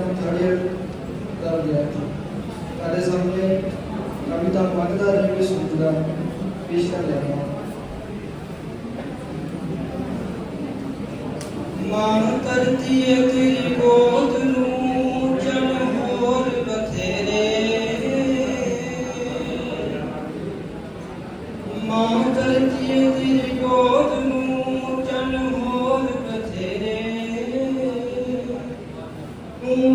Exam third year ਦਾ ਵਿਦਿਆਰਥੀ ਸਾਡੇ ਸਾਹਮਣੇ ਕਵਿਤਾ ਮੰਗਦਾ ਜਿਵੇਂ ਸੋਚਦਾ ਪੇਸ਼ ਕਰ ਲਿਆ मांग करती है तेरी को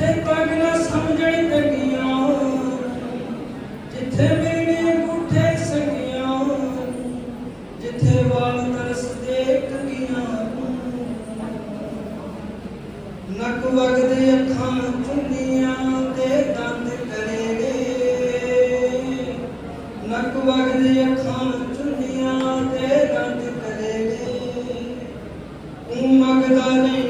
ਜਿੱਥੇ ਸਮਝਣ ਤੰਗੀਆਂ ਜਿੱਥੇ ਮੇਰੇ ਸੰਗੀਆਂ, ਜਿੱਥੇ ਵਾਲ ਤਰਸਦੇ ਨੱਕ ਵਗਦੇ ਅੱਖਾਂ ਚੁੰਨੀਆਂ ਤੇ ਨੱਕ ਵਗਦੇ ਅੱਖਾਂ ਚੁੰਨੀਆਂ ਤੇ ਦੰਦ ਕਰੇਗੇ। ਉਹ ਨਹੀਂ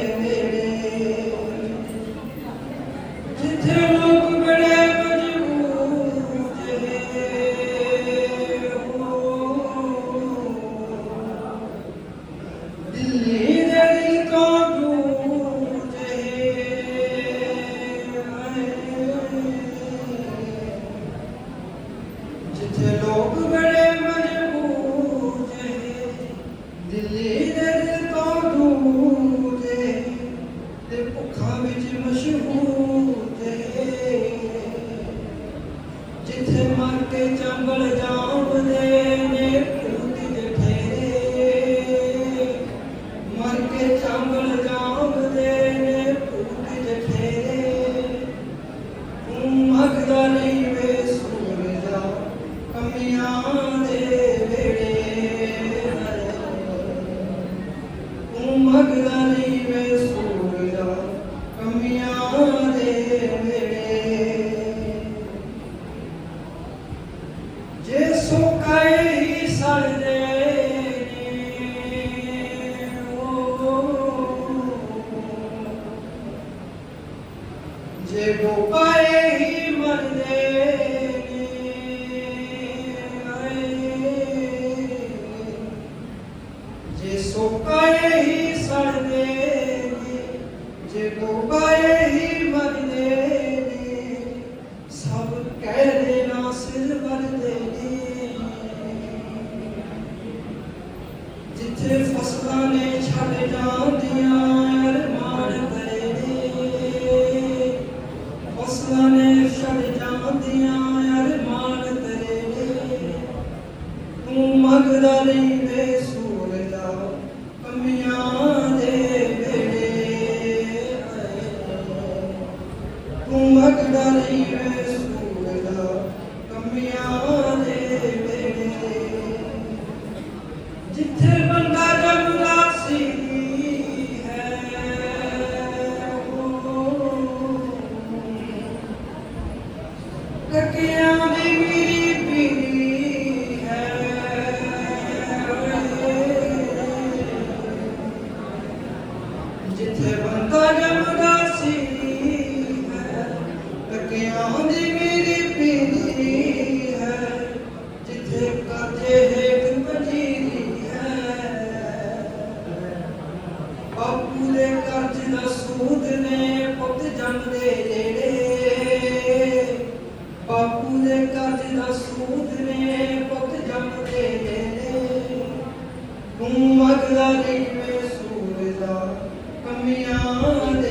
ਜਿੱਥੇ ਫਸਲਾਂ ਨੇ ਛੱਡ ਜਾਂਦੀਆਂ, ਅਰਮਾਨ ਕਰੇ ਦੇ ਫਸਲਾਂ ਨੇ ਛੱਡ ਜਾਂਦੀਆਂ, ਅਰਮਾਨ ਕਰੇ ਦੇ ਤੂੰ ਮੰਗਦਾ ਨਹੀਂ ਲਗਿਵੇਂ ਸੂਰਜਾ ਕਮੀਆਂ ਦੇ